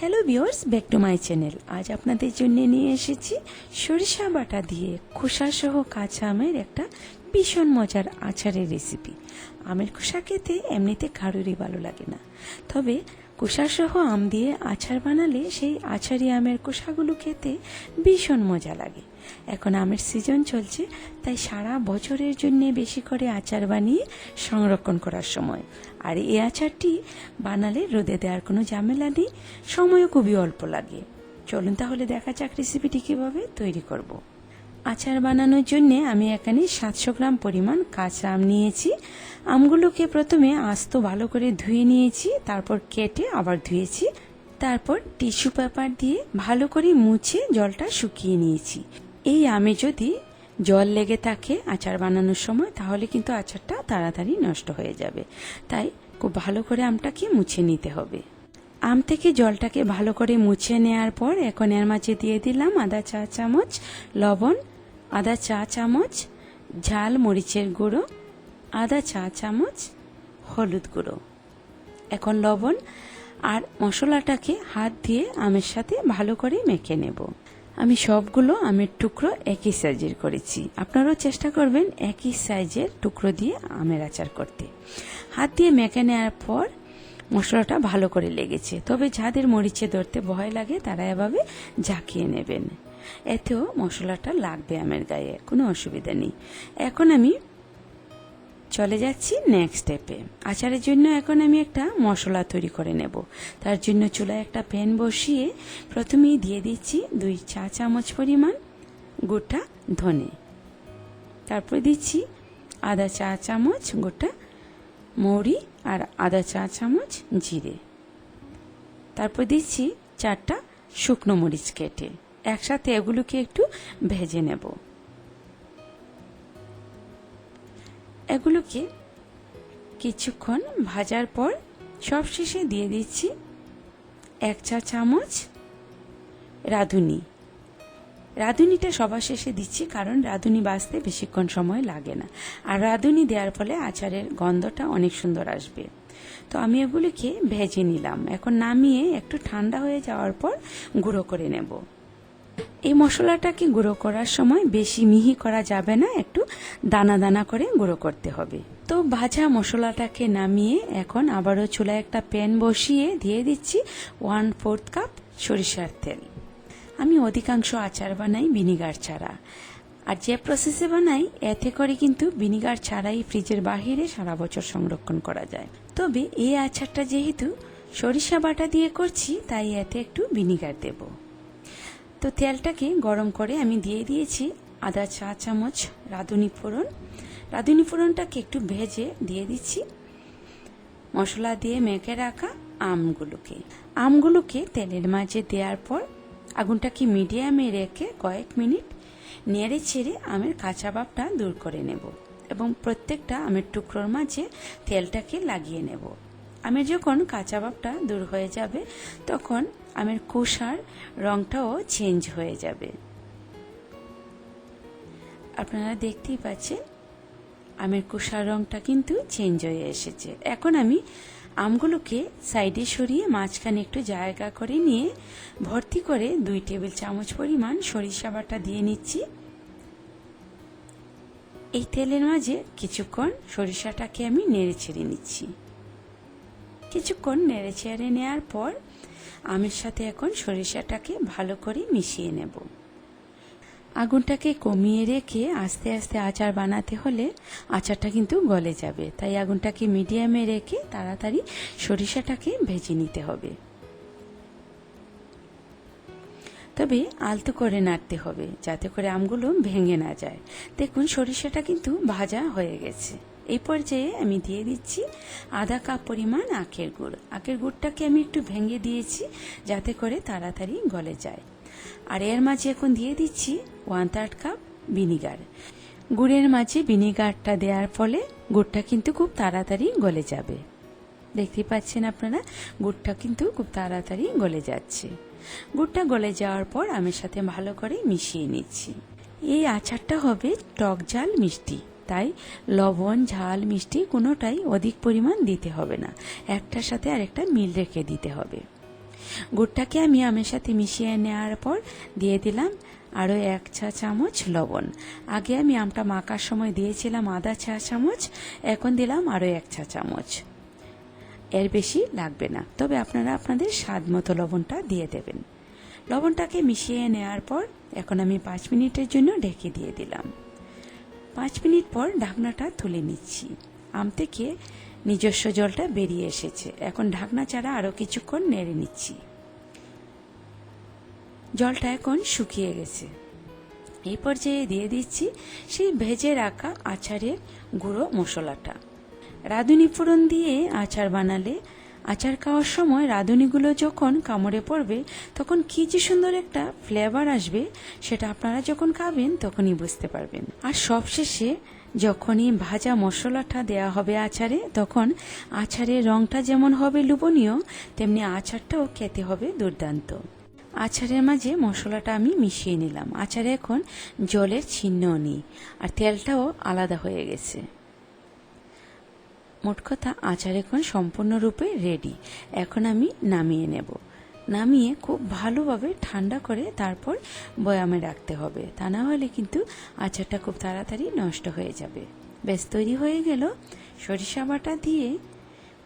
Hello viewers back to my channel আজ আপনাদের জন্য নিয়ে এসেছি সরিষা বাটা দিয়ে খোসা সহ কাঁচা আমের একটা ভীষণ মজার আচারের রেসিপি আমের খোসা খেতে এমনিতে কারোরই ভালো লাগে না। তবে খোসা সহ আম দিয়ে আচার বানালে সেই আচারি আমের খোসাগুলো খেতে ভীষণ মজা লাগে। এখন আমের সিজন চলছে, তাই সারা বছরের জন্য বেশি করে আচার বানিয়ে সংরক্ষণ করার সময়। আর এই আচারটি বানালে রোদে দেওয়ার কোনো ঝামেলা নেই, সময়ও খুবই অল্প লাগে। চলুন তাহলে দেখা যাক রেসিপিটি কীভাবে তৈরি করব। আচার বানানোর জন্য আমি এখানে সাতশো গ্রাম পরিমাণ কাঁচা আম নিয়েছি। আমগুলোকে প্রথমে আস্ত ভালো করে ধুয়ে নিয়েছি, তারপর কেটে আবার ধুয়েছি। তারপর টিস্যু পেপার দিয়ে ভালো করে মুছে জলটা শুকিয়ে নিয়েছি। এই আমে যদি জল লেগে থাকে আচার বানানোর সময়, তাহলে কিন্তু আচারটা তাড়াতাড়ি নষ্ট হয়ে যাবে। তাই খুব ভালো করে আমটাকে মুছে নিতে হবে। আম থেকে জলটাকে ভালো করে মুছে নেওয়ার পর এখন এর মাঝে দিয়ে দিলাম আদা চা চামচ, লবণ আদা চা চামচ, ঝাল মরিচের গুঁড়ো, আদা চা চামচ, হলুদ গুঁড়ো। এখন লবণ আর মশলাটাকে হাত দিয়ে আমের সাথে ভালো করে মেখে নেব। আমি সবগুলো আমের টুকরো একই সাইজের করেছি। আপনারাও চেষ্টা করবেন একই সাইজের টুকরো দিয়ে আমের আচার করতে। হাত দিয়ে মেখে নেওয়ার পর মশলাটা ভালো করে লেগেছে। তবে যাদের মরিচে ধরতে ভয় লাগে, তারা এভাবে ঝাঁকিয়ে নেবেন। এতেও মশলাটা লাগবে আমের গায়ে, কোনো অসুবিধা নেই। এখন আমি চলে যাচ্ছি নেক্সট স্টেপে আচারের জন্য এখন আমি একটা মশলা তৈরি করে নেব। তার জন্য চুলায় একটা প্যান বসিয়ে প্রথমেই দিয়ে দিচ্ছি দুই চা চামচ পরিমাণ গোটা ধনে। তারপর দিচ্ছি আদা চা চামচ, গোটা মৌরি আর আদা চা চামচ জিরে। তারপর দিচ্ছি চারটা শুকনো মরিচ কেটে। একসাথে এগুলোকে একটু ভেজে নেব। এগুলোকে কিছুক্ষণ ভাজার পর সব শেষে দিয়ে দিচ্ছি এক চা চামচ রাঁধুনি। রাঁধুনিটা সবার শেষে দিচ্ছি কারণ রাঁধুনি বাজতে বেশিক্ষণ সময় লাগে না। আর রাঁধুনি দেওয়ার ফলে আচারের গন্ধটা অনেক সুন্দর আসবে। তো আমি এগুলিকে ভেজে নিলাম। এখন নামিয়ে একটু ঠান্ডা হয়ে যাওয়ার পর গুঁড়ো করে নেব। এই মশলাটাকে গুঁড়ো করার সময় বেশি মিহি করা যাবে না, একটু দানা দানা করে গুঁড়ো করতে হবে। তো ভাজা মশলাটাকে নামিয়ে এখন আবারও চুলায় একটা প্যান বসিয়ে দিয়ে দিচ্ছি ওয়ান ফোর্থ কাপ সরিষার তেল। আমি অধিকাংশ আচার বানাই ভিনিগার ছাড়া। আর যে প্রসেসে বানাই, এতে করে কিন্তু ভিনিগার ছাড়াই ফ্রিজের বাহিরে সারা বছর সংরক্ষণ করা যায়। তবে এই আচারটা যেহেতু সরিষা বাটা দিয়ে করছি, তাই এতে একটু ভিনিগার দেব। তো তেলটাকে গরম করে আমি দিয়ে দিয়েছি আদা চা চামচ, রাঁধুনি ফোড়ন। রাঁধুনি ফোড়নটাকে একটু ভেজে দিয়ে দিচ্ছি। মশলা দিয়ে মেখে রাখা আমগুলোকে। আমগুলোকে তেলের মাঝে দেওয়ার পর আগুনটাকে মিডিয়ামে রেখে কয়েক মিনিট নেড়ে ছেড়ে আমের কাঁচা ভাবটা দূর করে নেব এবং প্রত্যেকটা আমের টুকরোর মাঝে তেলটাকে লাগিয়ে নেব। আমের যখন কাঁচা ভাবটা দূর হয়ে যাবে, তখন আমের কুষার রংটাও চেঞ্জ হয়ে যাবে। আপনারা দেখতেই পাচ্ছেন, আমের কুষার রংটা কিন্তু চেঞ্জ হয়ে এসেছে। এখন আমি আমগুলোকে সাইডে সরিয়ে মাঝখানে একটু জায়গা করে নিয়ে ভর্তি করে দুই টেবিল চামচ পরিমাণ সরিষা বাটা দিয়ে নিচ্ছি। এই তেলের মাঝে কিছুক্ষণ সরিষাটাকে আমি নেড়ে ছেড়ে নিচ্ছি। কিছুক্ষণ নেড়ে ছেড়ে নেওয়ার পর আমের সাথে এখন সরিষাটাকে ভালো করে মিশিয়ে নেব। আগুনটাকে কমিয়ে রেখে আস্তে আস্তে আচার বানাতে হলে আচারটা কিন্তু গলে যাবে। তাই আগুনটাকে মিডিয়ামে রেখে তাড়াতাড়ি সরিষাটাকে ভেজে নিতে হবে। তবে আলতো করে নাড়তে হবে যাতে করে আমগুলো ভেঙে না যায়। দেখুন সরিষাটা কিন্তু ভাজা হয়ে গেছে। এই পর্যায়ে আমি দিয়ে দিচ্ছি আধা কাপ পরিমাণ আখের গুড়। আখের গুড়টাকে আমি একটু ভেঙে দিয়েছি যাতে করে তাড়াতাড়ি গলে যায়। আর এর মাঝে এখন দিয়ে দিচ্ছি ওয়ান থার্ড কাপ ভিনিগার গুড়ের মাঝে ভিনিগারটা দেওয়ার ফলে গুড়টা কিন্তু খুব তাড়াতাড়ি গলে যাবে। দেখতে পাচ্ছেন আপনারা, গুড়টা কিন্তু খুব তাড়াতাড়ি গলে যাচ্ছে। গুড়টা গলে যাওয়ার পর আমের সাথে ভালো করে মিশিয়ে নিচ্ছি। এই আচারটা হবে টক ঝাল মিষ্টি। তাই লবণ, ঝাল, মিষ্টি কোনোটাই অধিক পরিমাণ দিতে হবে না। একটার সাথে আরেকটা মিল রেখে দিতে হবে। গুড়টাকে আমি আমের সাথে মিশিয়ে নেওয়ার পর দিয়ে দিলাম আরও এক চা চামচ লবণ। আগে আমি আমটা মাখার সময় দিয়েছিলাম আধা চা চামচ, এখন দিলাম আরও এক চা চামচ। এর বেশি লাগবে না, তবে আপনারা আপনাদের স্বাদ মতো লবণটা দিয়ে দেবেন। লবণটাকে মিশিয়ে নেওয়ার পর এখন আমি পাঁচ মিনিটের জন্য ঢেকে দিয়ে দিলাম। পাঁচ মিনিট পর ঢাকনাটা তুলে নিচ্ছি। আম থেকে নিজস্ব জলটা বেরিয়ে এসেছে। এখন ঢাকনা ছাড়া আরও কিছুক্ষণ নেড়ে নিচ্ছি। জলটা এখন শুকিয়ে গেছে। এই পর্যায়ে দিয়ে দিচ্ছি সেই ভেজে রাখা আচারের গুঁড়ো মশলাটা। রাঁধুনি ফোড়ন দিয়ে আচার বানালে আচার খাওয়ার সময় রাঁধুনিগুলো যখন কামড়ে পড়বে, তখন কী যে সুন্দর একটা ফ্লেভার আসবে, সেটা আপনারা যখন খাবেন, তখনই বুঝতে পারবেন। আর সবশেষে, যখনই ভাজা মশলাটা দেয়া হবে আচারে, তখন আচারের রংটা যেমন হবে লুবনীয়, তেমনি আচারটাও খেতে হবে দুর্দান্ত। আচারের মাঝে মশলাটা আমি মিশিয়ে নিলাম। আচারে এখন জলের চিহ্নও নেই, আর তেলটাও আলাদা হয়ে গেছে। মোট কথা আচার এখন সম্পূর্ণরূপে রেডি এখন আমি নামিয়ে নেব। নামিয়ে খুব ভালোভাবে ঠান্ডা করে তারপর বয়ামে রাখতে হবে। তা না হলে কিন্তু আচারটা খুব তাড়াতাড়ি নষ্ট হয়ে যাবে। বেশ, তৈরি হয়ে গেল সরিষা বাটা দিয়ে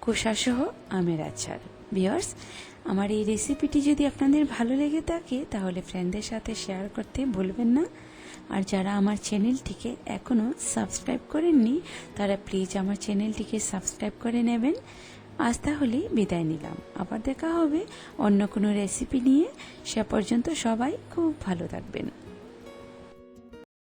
খোসাসহ আমের আচার। বিয়ার্স আমার এই রেসিপিটি যদি আপনাদের ভালো লেগে থাকে, তাহলে ফ্রেন্ডদের সাথে শেয়ার করতে ভুলবেন না। আর যারা আমার চ্যানেলটিকে এখনও সাবস্ক্রাইব করেননি, তারা প্লিজ আমার চ্যানেলটিকে সাবস্ক্রাইব করে নেবেন। আজ তাহলে বিদায় নিলাম। আবার দেখা হবে অন্য কোনো রেসিপি নিয়ে। সে পর্যন্ত সবাই খুব ভালো থাকবেন।